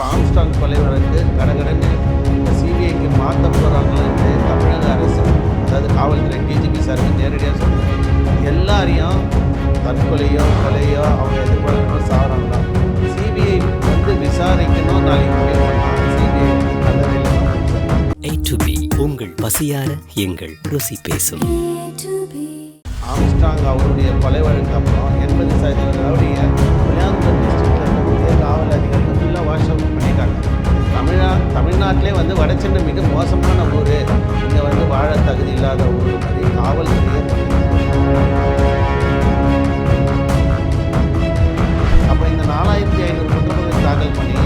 இப்போ ஆம்ஸ்டாங் கொலை வழக்கு கடகடன்னு இந்த சிபிஐக்கு மாற்ற போகிறாங்கன்னு தமிழக அரசு அதாவது காவல்துறை டிஜிபி சாருக்கு நேரடியாக சொல்கிறாங்க எல்லாரையும் தற்கொலையோ கொலையோ அவங்க எதிர்பார்க்கணும் சாகிறாங்களா சிபிஐ வந்து விசாரிக்கணும் நாளைக்கு சிபிஐ உங்கள் பசியார எங்கள் ருசி பேசும். ஆம்ஸ்டாங் அவருடைய கொலை வழக்கு அப்புறம் எண்பது சதவீத ரவுடியை விளையாண்டு வந்து வடச்சென்னை மிக மோசமான ஊர். இங்கே வந்து வாழ தகுதி இல்லாத ஊர். மாதிரி காவல்துறையை அப்போ இந்த நாலாயிரத்தி ஐநூறு குற்றப்பத்திரிகை தாக்கல் பண்ணி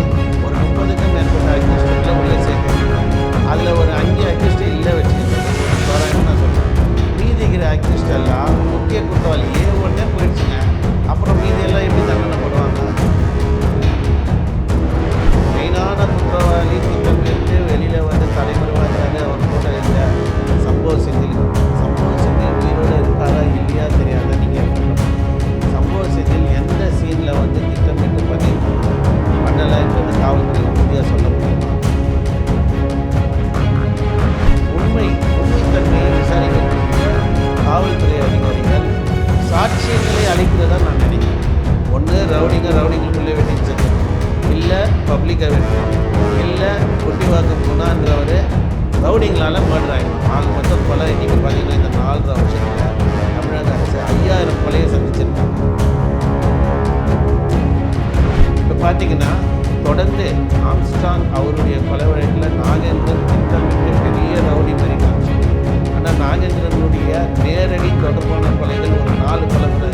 ஒரு முப்பதுக்கும் மேற்பட்ட அக்யூஸ்டில் உள்ளே சேர்த்துருக்காங்க அதில் ஒரு அஞ்சு அக்யூஸ்ட் இல்லை வச்சுக்கிட்டு தோராயமாக நான் சொல்கிறேன் மீதி அக்யூஸ்ட் எல்லாம் முக்கிய குற்றவாளியே இல்லை பப்ளிக்கை வெட்டணும் இல்லை குட்டிவாக்கம் குணான்றவர் ரவுடிங்களால் மர்டர் ஆகிடும் நாலு மொத்தம் கொலை. இன்றைக்கி பார்த்தீங்கன்னா இந்த நாலு வருஷத்தில் தமிழக அரசு ஐயாயிரம் கொலையை சந்திச்சிருக்காங்க. இப்போ பார்த்தீங்கன்னா தொடர்ந்து ஆம்ஸ்டாங் அவருடைய கொலை வழக்கில் நாகேந்திரன் திட்டமிட்டு பெரிய ரவுடி மாதிரி காமிச்சு ஆனால் நாகேந்திரனுடைய நேரடி தொடர்பான கொலைகள் ஒரு நாலு கொலை கூட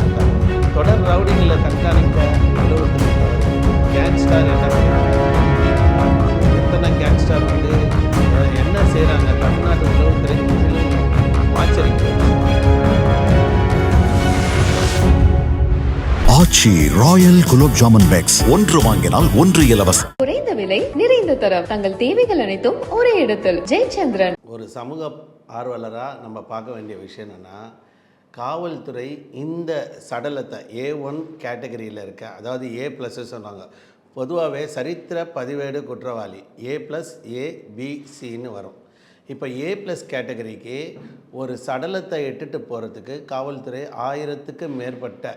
தொடர் ரவுடிகளை கண்காணிக்க அலுவலகத்தில் கேங்ஸ்டார் என்ன ஆச்சி ராயல் குலோப் ஜாமுன் பேக்ஸ். ஒன்று வாங்கினால் ஒன்று இலவசம். குறைந்த விலை நிறைந்த தரம். தங்கள் தேவைகள் அனைத்தும் ஒரே இடத்தில். ஜெயச்சந்திரன். ஒரு சமூக ஆர்வலராக நம்ம பார்க்க வேண்டிய விஷயம் என்னென்னா காவல்துறை இந்த சடலத்தை ஏ ஒன் கேட்டகரியில் இருக்க அதாவது ஏ ப்ளஸ் சொன்னாங்க. பொதுவாகவே சரித்திர பதிவேடு குற்றவாளி. ஏ ப்ளஸ் ஏ பி சின்னு வரும். இப்போ ஏ ப்ளஸ் கேட்டகரிக்கு ஒரு சடலத்தை இட்டுட்டு போகிறதுக்கு காவல்துறை ஆயிரத்துக்கு மேற்பட்ட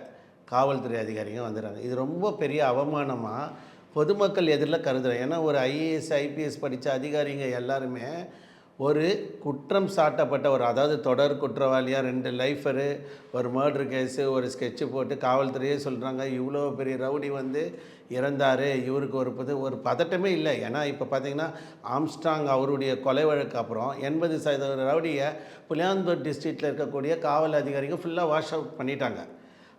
காவல்துறை அதிகாரிங்க வந்துடுறாங்க. இது ரொம்ப பெரிய அவமானமாக பொதுமக்கள் எதிரில் கருதுகிறேன் ஏன்னா ஒரு ஐஏஎஸ் ஐபிஎஸ் படித்த அதிகாரிங்க எல்லாருமே ஒரு குற்றம் சாட்டப்பட்ட ஒரு அதாவது தொடர் குற்றவாளியாக ரெண்டு லைஃபரு ஒரு மர்டர் கேஸு ஒரு ஸ்கெட்சு போட்டு காவல்துறையே சொல்கிறாங்க இவ்வளோ பெரிய ரவுடி வந்து இறந்தார் இவருக்கு ஒரு புது ஒரு பதட்டமே இல்லை. ஏன்னா இப்போ பார்த்தீங்கன்னா ஆம்ஸ்டாங் அவருடைய கொலை வழக்கு அப்புறம் எண்பது சதவீத ரவுடியை புளியாந்தூர் டிஸ்ட்ரிக்டில் இருக்கக்கூடிய காவல் அதிகாரிங்க ஃபுல்லாக வாஷ் அவுட் பண்ணிட்டாங்க.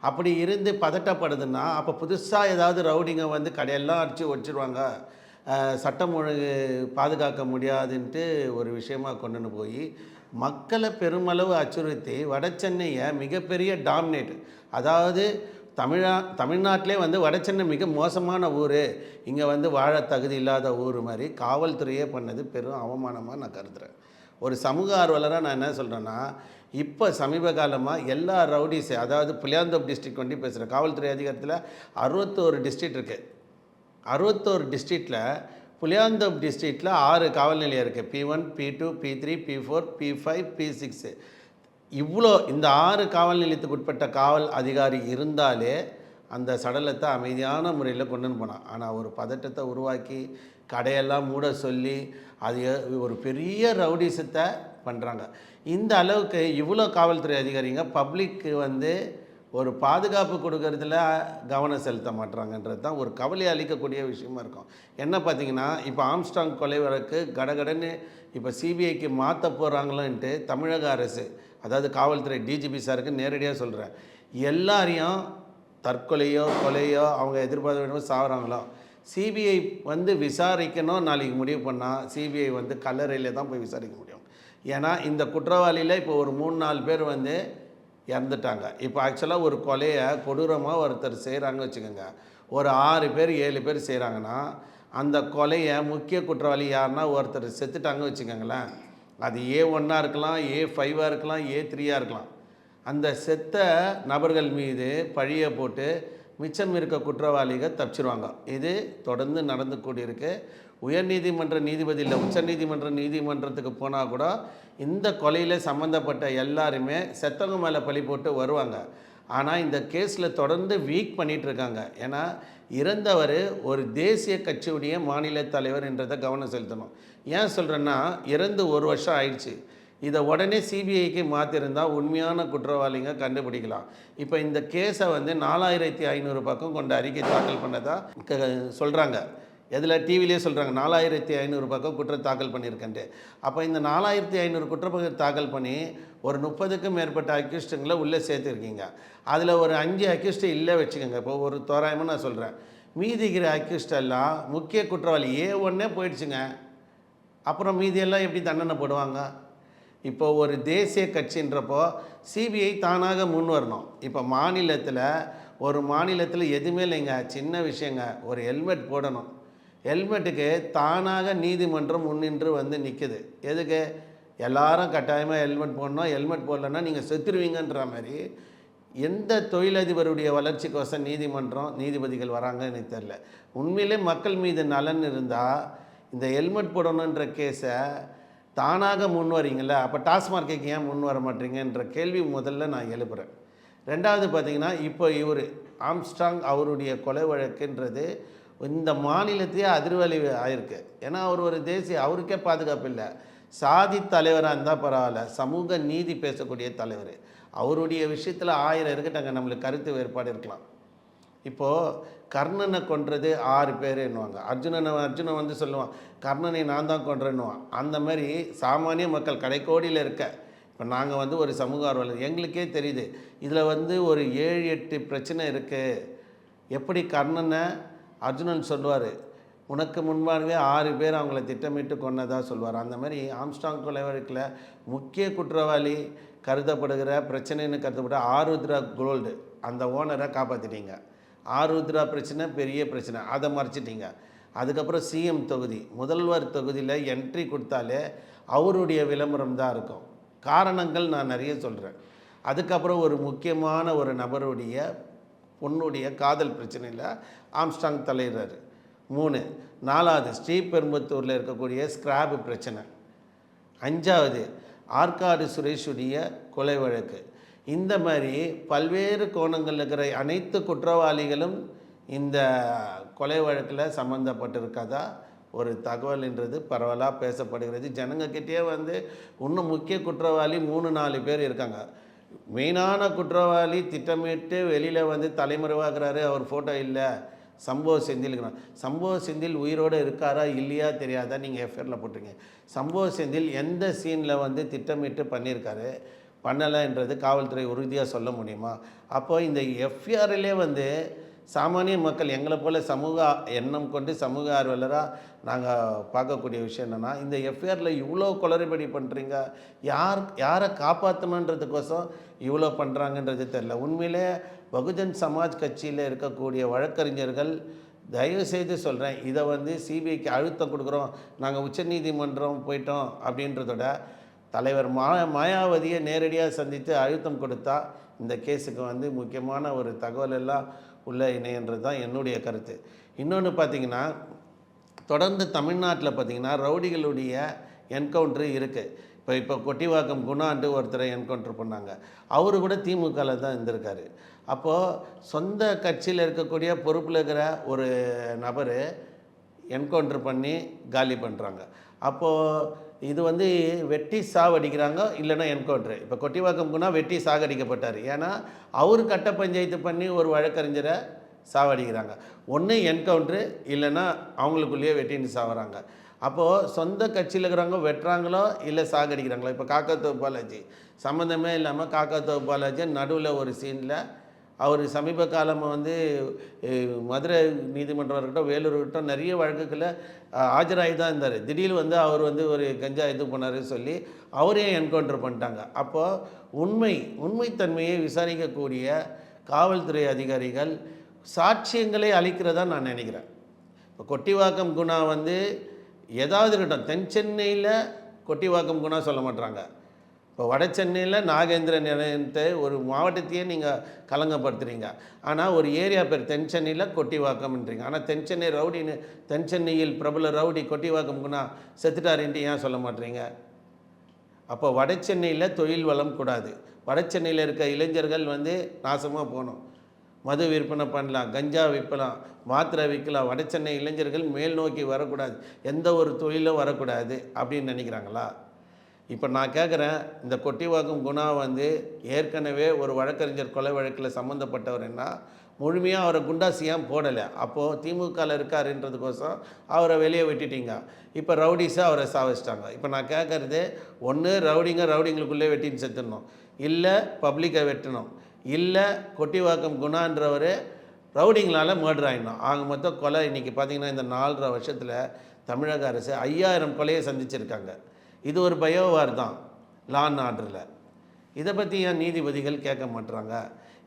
அப்படி இருந்து பதட்டப்படுதுன்னா அப்போ புதுசாக ஏதாவது ரவுடிங்க வந்து கடையெல்லாம் அடித்து வச்சுருவாங்க. சட்டம் ஒழுங்கு பாதுகாக்க முடியாதுன்ட்டு ஒரு விஷயமா கொண்டுன்னு போய் மக்களை பெருமளவு அச்சுறுத்தி வட சென்னையை மிகப்பெரிய டாமினேட் அதாவது தமிழா தமிழ்நாட்டிலே வந்து வடச்சென்னை மிக மோசமான ஊர். இங்கே வந்து வாழ தகுதி இல்லாத ஊர் மாதிரி காவல்துறையே பண்ணது பெரும் அவமானமாக நான் கருதுகிறேன் ஒரு சமூக ஆர்வலராக நான் என்ன சொல்கிறேன்னா இப்போ சமீப காலமாக எல்லா ரவுடிஸ் அதாவது புளியாந்தோப் டிஸ்ட்ரிக்ட் வண்டி பேசுகிறேன் காவல்துறை அதிகாரத்தில் அறுபத்தோரு டிஸ்ட்ரிக்ட் இருக்குது அறுபத்தோரு டிஸ்ட்ரிக்டில் புளியாந்தோப் டிஸ்ட்ரிக்டில் ஆறு காவல் நிலையம் இருக்குது P one P two P three P four P five P six இவ்வளோ இந்த ஆறு காவல் நிலையத்துக்கு உட்பட்ட காவல் அதிகாரி இருந்தாலே அந்த சடலத்தை அமைதியான முறையில் கொண்டுன்னு போனான். ஆனால் ஒரு பதட்டத்தை உருவாக்கி கடையெல்லாம் மூட சொல்லி அது ஒரு பெரிய ரவுடிசத்தை பண்ணுறாங்க இந்த அளவுக்கு இவ்வளோ காவல்துறை அதிகாரிங்க பப்ளிக்கு வந்து ஒரு பாதுகாப்பு கொடுக்கறதுல கவனம் செலுத்த மாட்டுறாங்கன்றது தான் ஒரு கவலை அளிக்கக்கூடிய விஷயமா இருக்கும். என்ன பார்த்தீங்கன்னா இப்போ ஆம்ஸ்டாங் கொலை வழக்கு கடகடன்னு இப்போ சிபிஐக்கு மாற்ற போகிறாங்களோன்ட்டு தமிழக அரசு அதாவது காவல்துறை டிஜிபி சாருக்கு நேரடியாக சொல்கிறேன் எல்லாரையும் தற்கொலையோ கொலையோ அவங்க எதிர்பார்த்த வேணுமோ சாகுறாங்களோ சிபிஐ வந்து விசாரிக்கணும் நாளைக்கு முடிவு பண்ணால் சிபிஐ வந்து கல்லறையில் தான் போய் விசாரிக்க முடியும். ஏன்னா இந்த குற்றவாளியில் இப்போ ஒரு மூணு நாலு பேர் வந்து இறந்துட்டாங்க. இப்போ ஆக்சுவலாக ஒரு கொலையை கொடூரமாக ஒருத்தர் செய்கிறாங்க வச்சுக்கோங்க. ஒரு ஆறு பேர் ஏழு பேர் செய்கிறாங்கன்னா அந்த கொலையை முக்கிய குற்றவாளி யாருன்னா ஒருத்தர் செத்துட்டாங்க வச்சுக்கோங்களேன். அது ஏ ஒன்னாக இருக்கலாம் ஏ ஃபைவாக இருக்கலாம் ஏ த்ரீயாக இருக்கலாம். அந்த செத்த நபர்கள் மீது பழியை போட்டு மிச்சம் இருக்க குற்றவாளிகள் தப்பிச்சிருவாங்க. இது தொடர்ந்து நடந்து கூடியிருக்கு உயர்நீதிமன்ற நீதிபதி இல்லை உச்சநீதிமன்ற நீதிமன்றத்துக்கு போனால் கூட இந்த கொலையில் சம்மந்தப்பட்ட எல்லாருமே செத்தவங்க மேலே பழி போட்டு வருவாங்க. ஆனால் இந்த கேஸில் தொடர்ந்து வீக் பண்ணிகிட்ருக்காங்க இருக்காங்க. ஏன்னா இறந்தவர் ஒரு தேசிய கட்சியுடைய மாநில தலைவர் என்றதை கவனம் செலுத்தணும். ஏன் சொல்கிறேன்னா இறந்து ஒரு வருஷம் ஆயிடுச்சு. இதை உடனே சிபிஐக்கு மாற்றிருந்தால் உண்மையான குற்றவாளிங்க கண்டுபிடிக்கலாம். இப்போ இந்த கேஸை வந்து நாலாயிரத்தி ஐநூறு பக்கம் கொண்ட அறிக்கை தாக்கல் பண்ணதாக சொல்கிறாங்க எதில்? டிவிலே சொல்கிறாங்க நாலாயிரத்தி ஐநூறு பக்கம் குற்றம் தாக்கல் பண்ணியிருக்கேன்ட்டு. அப்போ இந்த நாலாயிரத்தி ஐநூறு குற்றப்பத்திரம் தாக்கல் பண்ணி ஒரு முப்பதுக்கும் மேற்பட்ட அக்யூஸ்டுங்களை உள்ளே சேர்த்துருக்கீங்க. அதில் ஒரு அஞ்சு அக்யூஸ்டு இல்லை வச்சுக்கோங்க. இப்போ ஒரு தோராயமாக நான் சொல்கிறேன் மீதிக்கிற அக்யூஸ்ட் எல்லாம் முக்கிய குற்றவாளி ஏ ஒன்னே போயிடுச்சுங்க. அப்புறம் மீதியெல்லாம் எப்படி தண்டனை போடுவாங்க? இப்போ ஒரு தேசிய கட்சின்றப்போ சிபிஐ தானாக முன் வரணும். இப்போ மாநிலத்தில் ஒரு மாநிலத்தில் எதுவுமே இல்லைங்க. சின்ன விஷயங்க. ஒரு ஹெல்மெட் போடணும். ஹெல்மெட்டுக்கு தானாக நீதிமன்றம் முன்னின்று வந்து நிற்குது எதுக்கு? எல்லாரும் கட்டாயமாக ஹெல்மெட் போடணும். ஹெல்மெட் போடலன்னா நீங்கள் செத்துருவீங்கன்ற மாதிரி எந்த தொழிலதிபருடைய வளர்ச்சிக்கோசம் நீதிமன்றம் நீதிபதிகள் வராங்கன்னு எனக்கு தெரில உண்மையிலே மக்கள் மீது நலன் இருந்தால் இந்த ஹெல்மெட் போடணுன்ற கேஸை தானாக முன் வரீங்கள அப்போ டாஸ்மார்க்குக்கு ஏன் முன் வர மாட்டீங்கன்ற கேள்வி முதல்ல நான் எழுப்புகிறேன் ரெண்டாவது பார்த்தீங்கன்னா இப்போ இவர் ஆம்ஸ்ட்ராங் அவருடைய கொலை வழக்குன்றது இந்த மாநிலத்தையே அதிர்வலி ஆயிருக்கு. ஏன்னா அவர் ஒரு தேசிய அவருக்கே பாதுகாப்பு இல்லை. சாதி தலைவராக இருந்தால் பரவாயில்ல சமூக நீதி பேசக்கூடிய தலைவர். அவருடைய விஷயத்தில் ஆயிரம் இருக்கட்டாங்க நம்மளுக்கு கருத்து வேறுபாடு இருக்கலாம். இப்போது கர்ணனை கொன்றது ஆறு பேர் என்னுவாங்க அர்ஜுனனை அர்ஜுனன் வந்து சொல்லுவான் கர்ணனை நான் தான் கொன்றேன்னுவான். அந்த மாதிரி சாமானிய மக்கள் கடைக்கோடியில் இருக்க இப்போ நாங்கள் வந்து ஒரு சமூக ஆர்வலர் எங்களுக்கே தெரியுது இதில் வந்து ஒரு ஏழு எட்டு பிரச்சனை இருக்குது எப்படி கர்ணனை அர்ஜுனன் சொல்லுவார்? உனக்கு முன்பாகவே ஆறு பேர் அவங்கள திட்டமிட்டு கொன்னதாக சொல்லுவார். அந்த மாதிரி ஆம்ஸ்டாங் கொலை வழக்கில் முக்கிய குற்றவாளி கருதப்படுகிற பிரச்சனைன்னு கருதப்பட்ட ஆருத்ரா கோல்டு அந்த ஓனரை காப்பாற்றிட்டீங்க ஆருத்ரா பிரச்சனை பெரிய பிரச்சனை. அதை மறைச்சிட்டீங்க. அதுக்கப்புறம் சிஎம் தொகுதி. முதல்வர் தொகுதியில் என்ட்ரி கொடுத்தாலே அவருடைய விளம்பரம் தான் இருக்கும். காரணங்கள் நான் நிறைய சொல்கிறேன் அதுக்கப்புறம் ஒரு முக்கியமான ஒரு நபருடைய பொண்ணுடைய காதல் பிரச்சனையில் ஆம்ஸ்டாங் தலைவர் மூணு நாலாவது ஸ்ரீபெரும்புத்தூரில் இருக்கக்கூடிய ஸ்கிராப் பிரச்சனை. அஞ்சாவது ஆற்காடு சுரேஷுடைய கொலை வழக்கு. இந்த மாதிரி பல்வேறு கோணங்களில் இருக்கிற அனைத்து குற்றவாளிகளும் இந்த கொலை வழக்கில் சம்மந்தப்பட்டிருக்கதா ஒரு தகவல்ன்றது பரவலாக பேசப்படுகிறது. ஜனங்கக்கிட்டே வந்து இன்னும் முக்கிய குற்றவாளி மூணு நாலு பேர் இருக்காங்க. மெயினான குற்றவாளி திட்டமிட்டு வெளியில் வந்து தலைமறைவாகிறாரு அவர் ஃபோட்டோ இல்லை. சம்பவ செந்தில் சம்பவ செந்தில் உயிரோடு இருக்காரா இல்லையா தெரியாதா? நீங்கள் எஃப்ஐஆரில் போட்டிருங்க சம்பவ செந்தில் எந்த சீனில் வந்து திட்டமிட்டு பண்ணியிருக்காரு? பண்ணலைன்றது காவல்துறை உறுதியாக சொல்ல முடியுமா? அப்போது இந்த எஃப்ஐஆரிலே வந்து சாமானிய மக்கள் எங்களை போல சமூக எண்ணம் கொண்டு சமூக ஆர்வலராக நாங்கள் பார்க்கக்கூடிய விஷயம் என்னென்னா இந்த எஃப்ஐஆரில் இவ்வளோ குளறுபடி பண்ணுறீங்க யார் யாரை காப்பாற்றணுன்றதுக்கோசம் இவ்வளோ பண்ணுறாங்கன்றது தெரில உண்மையிலே பகுஜன் சமாஜ் கட்சியில் இருக்கக்கூடிய வழக்கறிஞர்கள் தயவு செய்து சொல்கிறேன் இதை வந்து சிபிஐக்கு அழுத்தம் கொடுக்குறோம் நாங்கள் உச்சநீதிமன்றம் போயிட்டோம் அப்படின்றதோட தலைவர் மா மாயாவதியை நேரடியாக சந்தித்து அழுத்தம் கொடுத்தா இந்த கேஸுக்கு வந்து முக்கியமான ஒரு தகவல் எல்லாம் உள்ள இணையன்றது தான் என்னுடைய கருத்து. இன்னொன்று பார்த்தீங்கன்னா தொடர்ந்து தமிழ்நாட்டில் பார்த்தீங்கன்னா ரவுடிகளுடைய என்கவுண்ட்ரு இருக்குது இப்போ இப்போ கொட்டிவாக்கம் குணாண்டு ஒருத்தரை என்கவுண்டர் பண்ணாங்க. அவரு கூட திமுகவில் தான் இருந்திருக்காரு. அப்போது சொந்த கட்சியில் இருக்கக்கூடிய பொறுப்பில் இருக்கிற ஒரு நபர் என்கவுண்டர் பண்ணி காலி பண்ணுறாங்க அப்போது இது வந்து வெட்டி சாவடிக்கிறாங்க இல்லைன்னா என்கவுண்ட்ரு. இப்போ கொட்டிவாக்கம் வெட்டி சாகடிக்கப்பட்டார். ஏன்னா அவர் கட்ட பஞ்சாயத்து பண்ணி ஒரு வழக்கறிஞரை சாவடிக்கிறாங்க. ஒன்று என்கவுண்ட்ரு இல்லைன்னா அவங்களுக்குள்ளேயே வெட்டின்னு சாவறாங்க. அப்போது சொந்த கட்சியில் இருக்கிறவங்க வெட்டுறாங்களோ இல்லை சாகடிக்கிறாங்களோ? இப்போ காக்கத்தோப்பு பாலாஜி சம்மந்தமே இல்லாமல் காக்கத்தோப்பு பாலாஜி நடுவில் ஒரு சீனில் அவர் சமீப காலமாக வந்து மதுரை நீதிமன்றம் இருக்கட்டும் வேலூர் இருக்கட்டும் நிறைய வழக்குகளில் ஆஜராகி தான் இருந்தார். திடீர்னு வந்து அவர் வந்து ஒரு கஞ்சா இது பண்ணாரு சொல்லி அவரையும் என்கவுண்டர் பண்ணிட்டாங்க. அப்போது உண்மை உண்மைத்தன்மையை விசாரிக்கக்கூடிய காவல்துறை அதிகாரிகள் சாட்சியங்களை அளிக்கிறதா நான் நினைக்கிறேன். இப்போ கொட்டிவாக்கம் குணா வந்து ஏதாவது இருக்கட்டும் தென் சென்னையில் கொட்டிவாக்கம் குணா சொல்ல மாட்டாங்க இப்போ வட சென்னையில் நாகேந்திரன் நிலையத்தை ஒரு மாவட்டத்தையே நீங்கள் கலங்கப்படுத்துறீங்க ஆனால் ஒரு ஏரியா பேர் தென் சென்னையில் கொட்டிவாக்கம்ன்றீங்க. ஆனால் தென் சென்னை ரவுடின்னு தென் சென்னையில் பிரபல ரவுடி கொட்டிவாக்கம்னா செத்துட்டாருன்ட்டு ஏன் சொல்ல மாட்டீங்க? அப்போ வட சென்னையில் தொழில் வளம் கூடாது. வட சென்னையில் இருக்க இளைஞர்கள் வந்து நாசமாக போகணும். மது விற்பனை பண்ணலாம் கஞ்சா விற்கலாம் மாத்திரை விற்கலாம். வட சென்னை இளைஞர்கள் மேல் நோக்கி வரக்கூடாது. எந்த ஒரு தொழிலும் வரக்கூடாது அப்படின்னு நினைக்கிறாங்களா? இப்போ நான் கேட்குறேன் இந்த கொட்டிவாக்கம் குணா வந்து ஏற்கனவே ஒரு வழக்கறிஞர் கொலை வழக்கில் சம்மந்தப்பட்டவர்னா முழுமையாக அவரை குண்டாசியாக போடலை? அப்போது திமுகவில் இருக்காருன்றதுக்கோசம் அவரை வெளியே விட்டுட்டீங்க. இப்போ ரவுடிஸை அவரை சாவிச்சிட்டாங்க. இப்போ நான் கேட்குறது ஒன்று ரவுடிங்க ரவுடிங்களுக்குள்ளே வெட்டின்னு செத்துடணும். இல்லை பப்ளிக்கை வெட்டணும். இல்லை கொட்டிவாக்கம் குணான்றவர் ரவுடிங்களால் மர்டர் ஆகிடணும் ஆக மொத்தம் கொலை இன்றைக்கி பார்த்தீங்கன்னா இந்த நாலரை வருஷத்தில் தமிழக அரசு ஐயாயிரம் கொலையை சந்திச்சிருக்காங்க. இது ஒரு பயோவார் தான் லான் ஆர்டரில் இதை பற்றி ஏன் நீதிபதிகள் கேட்க மாட்றாங்க?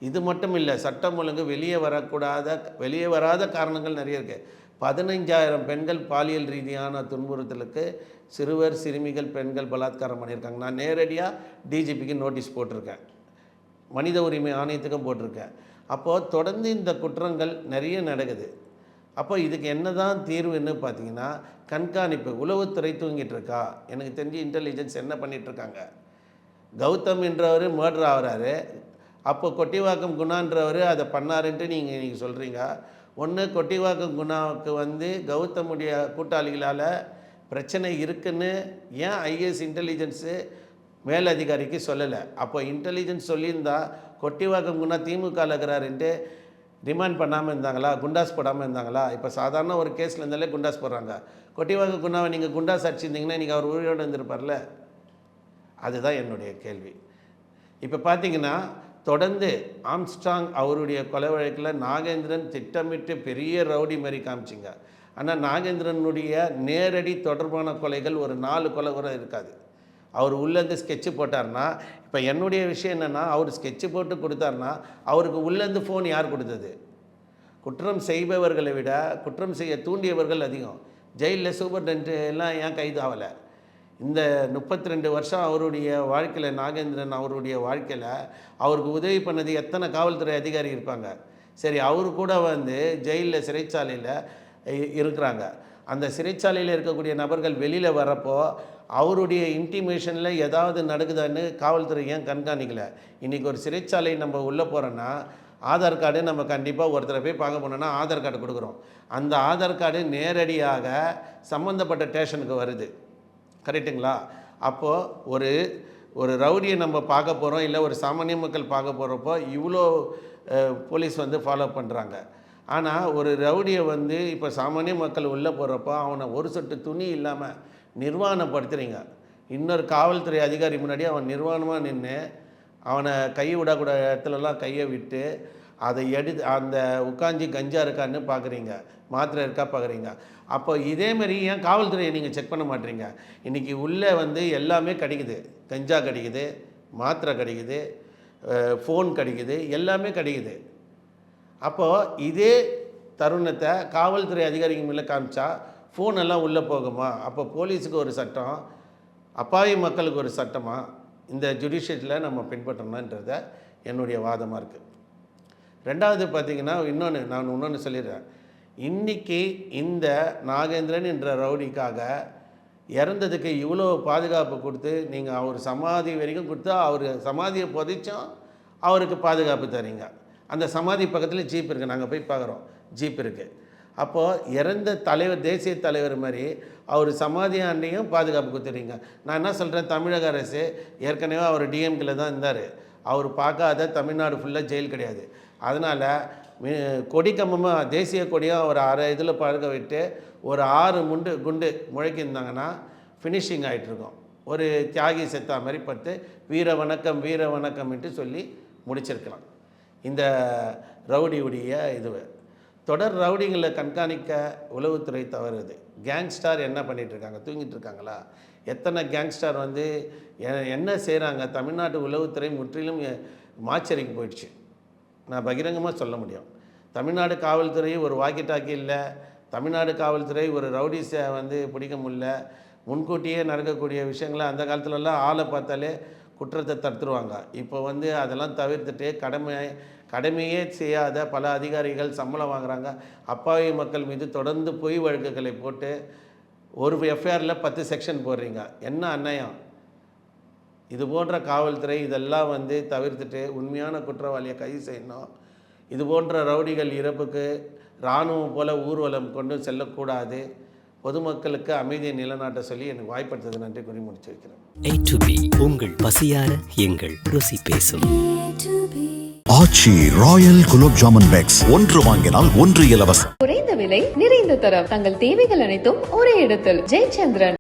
இது மட்டும் இல்லை சட்டம் ஒழுங்கு வெளியே வரக்கூடாத வெளியே வராத காரணங்கள் நிறைய இருக்குது பதினைஞ்சாயிரம் பெண்கள் பாலியல் ரீதியான துன்புறுத்தலுக்கு சிறுவர் சிறுமிகள் பெண்கள் பலாத்காரம் பண்ணியிருக்காங்க. நான் நேரடியாக டிஜிபிக்கு நோட்டீஸ் போட்டிருக்கேன். மனித உரிமை ஆணையத்துக்கும் போட்டிருக்கேன். அப்போது தொடர்ந்து இந்த குற்றங்கள் நிறைய நடக்குது. அப்போ இதுக்கு என்ன தான் தீர்வுன்னு பார்த்தீங்கன்னா கண்காணிப்பு உளவுத்துறை தூங்கிட்டு இருக்கா எனக்கு தெரிஞ்சு இன்டெலிஜென்ஸ் என்ன பண்ணிட்டு இருக்காங்க கௌதம் என்றவர் மர்டர் ஆகிறாரு. அப்போ கொட்டிவாக்கம் குணான்றவர் அதை பண்ணாருன்ட்டு நீங்கள் நீங்கள் சொல்கிறீங்க ஒன்று கொட்டிவாக்கம் குணாவுக்கு வந்து கௌதமுடைய கூட்டாளிகளால் பிரச்சனை இருக்குன்னு ஏன் ஐஏஎஸ் இன்டெலிஜென்ஸு மேலதிகாரிக்கு சொல்லலை? அப்போ இன்டெலிஜென்ஸ் சொல்லியிருந்தா கொட்டிவாக்கம் குணா திமுக இருக்கிறாருன்ட்டு ரிமாண்ட் பண்ணாமல் இருந்தாங்களா? குண்டாஸ் போடாமல் இருந்தாங்களா? இப்போ சாதாரண ஒரு கேஸில் இருந்தாலே குண்டாஸ் போடுறாங்க. கொட்டிவாக குண்டாவை நீங்கள் குண்டாஸ் அடிச்சிருந்தீங்கன்னா நீங்கள் அவர் உயிரோடு இருந்திருப்பார்ல? அதுதான் என்னுடைய கேள்வி. இப்போ பார்த்தீங்கன்னா தொடர்ந்து ஆம்ஸ்ட்ராங் அவருடைய கொலை வழக்கில் நாகேந்திரன் திட்டமிட்டு பெரிய ரவுடி மாதிரி காமிச்சிங்க. ஆனால் நாகேந்திரனுடைய நேரடி தொடர்பான கொலைகள் ஒரு நாலு கொலை கூட இருக்காது. அவர் உள்ளேருந்து ஸ்கெட்சு போட்டார்னா இப்போ என்னுடைய விஷயம் என்னென்னா அவர் ஸ்கெட்சு போட்டு கொடுத்தாருன்னா அவருக்கு உள்ளேருந்து ஃபோன் யார் கொடுத்தது? குற்றம் செய்பவர்களை விட குற்றம் செய்ய தூண்டியவர்கள் அதிகம். ஜெயிலில் சூப்பர்டென்ட் எல்லாம் ஏன் கைது ஆகலை இந்த முப்பத்தி ரெண்டு வருஷம் அவருடைய வாழ்க்கையில் நாகேந்திரன் அவருடைய வாழ்க்கையில் அவருக்கு உதவி பண்ணது எத்தனை காவல்துறை அதிகாரி இருப்பாங்க? சரி அவரு கூட வந்து ஜெயிலில் சிறைச்சாலையில் இ- இருக்கிறாங்க. அந்த சிறைச்சாலையில் இருக்கக்கூடிய நபர்கள் வெளியில் வரப்போ அவருடைய இன்டிமேஷனில் ஏதாவது நடக்குதான்னு காவல்துறை ஏன் கண்காணிக்கலை? இன்றைக்கி ஒரு சிறைச்சாலை நம்ம உள்ளே போகிறோன்னா ஆதார் கார்டு நம்ம கண்டிப்பாக ஒருத்தரை போய் பார்க்க போனோன்னா ஆதார் கார்டு கொடுக்குறோம். அந்த ஆதார் கார்டு நேரடியாக சம்மந்தப்பட்ட ஸ்டேஷனுக்கு வருது. கரெக்டுங்களா அப்போது ஒரு ஒரு ரவுடியை நம்ம பார்க்க போகிறோம் இல்லை ஒரு சாமானிய மக்கள் பார்க்க போகிறப்போ இவ்வளோ போலீஸ் வந்து ஃபாலோ பண்ணுறாங்க ஆனால் ஒரு ரவுடியை வந்து இப்போ சாமானிய மக்கள் உள்ளே போகிறப்போ அவனை ஒரு சொட்டு துணி இல்லாமல் நிர்வாணப்படுத்துகிறீங்க இன்னொரு காவல்துறை அதிகாரி முன்னாடி அவன் நிர்வாணமாக நின்று அவனை கை விடக்கூடாத இடத்துலலாம் கையை விட்டு அதை எடுத்து அந்த உட்காந்து கஞ்சா இருக்கான்னு பார்க்குறீங்க மாத்திரை இருக்கா பார்க்குறீங்க அப்போ இதேமாரி ஏன் காவல்துறையை நீங்கள் செக் பண்ண மாட்டீங்க? இன்றைக்கி உள்ளே வந்து எல்லாமே கிடைக்குது. கஞ்சா கிடைக்குது மாத்திரை கிடைக்குது ஃபோன் கிடைக்குது எல்லாமே கிடைக்குது. அப்போது இதே தருணத்தை காவல்துறை அதிகாரிங்க மேலே காமிச்சா ஃபோன் எல்லாம் உள்ளே போகுமா? அப்போ போலீஸுக்கு ஒரு சட்டம் அப்பாவி மக்களுக்கு ஒரு சட்டமாக இந்த ஜுடிஷியத்தில் நம்ம பின்பற்றணுன்றத என்னுடைய வாதமாக இருக்குது. ரெண்டாவது பார்த்திங்கன்னா இன்னொன்று நான் இன்னொன்று சொல்லிடுறேன். இன்றைக்கி இந்த நாகேந்திரன் என்ற ரவுடிக்காக இறந்ததுக்கு இவ்வளோ பாதுகாப்பு கொடுத்து நீங்கள் அவர் சமாதி வரைக்கும் கொடுத்தா அவர் சமாதியை புதைச்சும் அவருக்கு பாதுகாப்பு தரீங்க. அந்த சமாதி பக்கத்தில் ஜீப் இருக்குது நாங்கள் போய் பார்க்குறோம். ஜீப் இருக்குது அப்போது இறந்த தலைவர் தேசிய தலைவர் மாதிரி அவர் சமாதி ஆண்டையும் பாதுகாப்பு கொடுத்துறீங்க நான் என்ன சொல்கிறேன் தமிழக அரசு ஏற்கனவே அவர் டிஎம்கில் தான் இருந்தார். அவர் பார்க்காத தமிழ்நாடு ஃபுல்லாக ஜெயில் கிடையாது. அதனால் கொடி கம்பமாக தேசிய கொடியாக ஒரு அரை இதில் பழக விட்டு ஒரு ஆறு முண்டு குண்டு முழக்கியிருந்தாங்கன்னா ஃபினிஷிங் ஆகிட்டுருக்கும் ஒரு தியாகி செத்தா மாதிரி பார்த்து வீர வணக்கம் வீர வணக்கம்ன்ட்டு சொல்லி முடிச்சிருக்கலாம். இந்த ரவுடியுடைய இதுவை. தொடர் ரவுடிங்களை கண்காணிக்க உளவுத்துறை தவறுது. கேங்ஸ்டார் என்ன பண்ணிட்டு இருக்காங்க தூங்கிட்டு இருக்காங்களா எத்தனை கேங்ஸ்டார் வந்து எ- என்ன செய்கிறாங்க தமிழ்நாட்டு உளவுத்துறை முற்றிலும் மாச்சரிக்கு போயிடுச்சு. நான் பகிரங்கமாக சொல்ல முடியும். தமிழ்நாடு காவல்துறை ஒரு வாக்கி டாக்கி இல்லை. தமிழ்நாடு காவல்துறை ஒரு ரவுடிஸை வந்து பிடிக்க முடியல முன்கூட்டியே நடக்கக்கூடிய விஷயங்களை அந்த காலத்துலலாம் ஆளை பார்த்தாலே குற்றத்தை தடுத்துருவாங்க. இப்போ வந்து அதெல்லாம் தவிர்த்துட்டு கடமை கடமையே செய்யாத பல அதிகாரிகள் சம்பளம் வாங்குறாங்க. அப்பாவி மக்கள் மீது தொடர்ந்து பொய் வழக்குகளை போட்டு ஒரு எஃப்ஐஆரில் பத்து செக்ஷன் போடுறீங்க. என்ன அநியாயம்? இது போன்ற காவல்துறை இதெல்லாம் வந்து தவிர்த்துட்டு உண்மையான குற்றவாளியை கைது செய்யணும். இது போன்ற ரவுடிகள் இறப்புக்கு இராணுவம் போல ஊர்வலம் கொண்டு செல்லக்கூடாது. பொதுமக்களுக்கு அமைதியை நிலைநாட்ட சொல்லி எனக்கு வாய்ப்படுத்தது நன்றி கூறி முடிச்சு வைக்கிறேன் உங்கள் பசியார எங்கள் ருசி பேசும். Aachi royal gulab jamun packs. ஒன்று வாங்கினால் ஒன்று இலவசம். குறைந்த விலை நிறைந்த தரம். தங்கள் தேவைகள் அனைத்தும் ஒரே இடத்தில். ஜெயச்சந்திரன்.